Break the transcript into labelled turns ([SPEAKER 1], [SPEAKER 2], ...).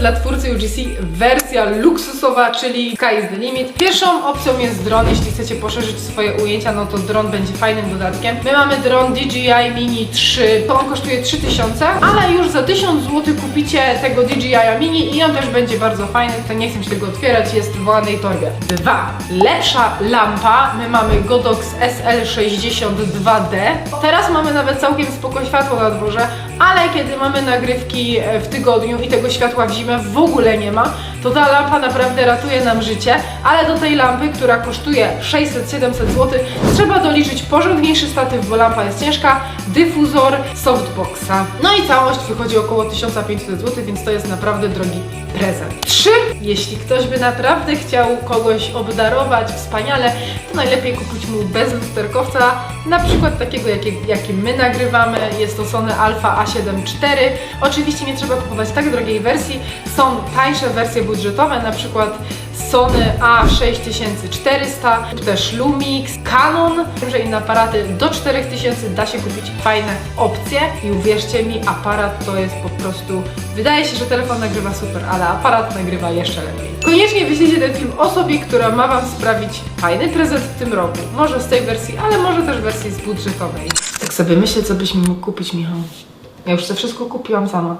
[SPEAKER 1] dla twórcy UGC wersja luksusowa, czyli Sky is the limit. Pierwszą opcją jest dron, jeśli chcecie poszerzyć swoje ujęcia, no to dron będzie fajnym dodatkiem. My mamy dron DJI Mini 3, to on kosztuje 3000, ale już za 1000 zł kupicie tego DJI Mini i on też będzie bardzo fajny, to nie chcę się tego otwierać, jest w wołanej torbie. Dwa, lepsza lampa, my mamy Godox SL62D. Teraz mamy nawet całkiem spoko światło na dworze, ale kiedy mamy nagrywki e, w tygodniu i tego światła w zimę w ogóle nie ma, to ta lampa naprawdę ratuje nam życie, ale do tej lampy, która kosztuje 600-700 zł, trzeba doliczyć porządniejszy statyw, bo lampa jest ciężka, dyfuzor, softboxa. No i całość wychodzi około 1500 zł, więc to jest naprawdę drogi prezent. 3. Jeśli ktoś by naprawdę chciał kogoś obdarować wspaniale, to najlepiej kupić mu bez lusterkowca, na przykład takiego, jaki, jakim my nagrywamy. Jest to Sony Alpha A7 IV. Oczywiście nie trzeba kupować tak drogiej wersji. Są tańsze wersje budżetowe, na przykład Sony A6400, czy też Lumix, Canon, że inne aparaty do 4000 da się kupić fajne opcje i uwierzcie mi, aparat to jest po prostu, wydaje się, że telefon nagrywa super, ale aparat nagrywa jeszcze lepiej. Koniecznie wyślijcie ten film osobie, która ma Wam sprawić fajny prezent w tym roku. Może z tej wersji, ale może też wersji z budżetowej. Tak sobie myślę, co byś mógł kupić, Michał. Ja już to wszystko kupiłam sama.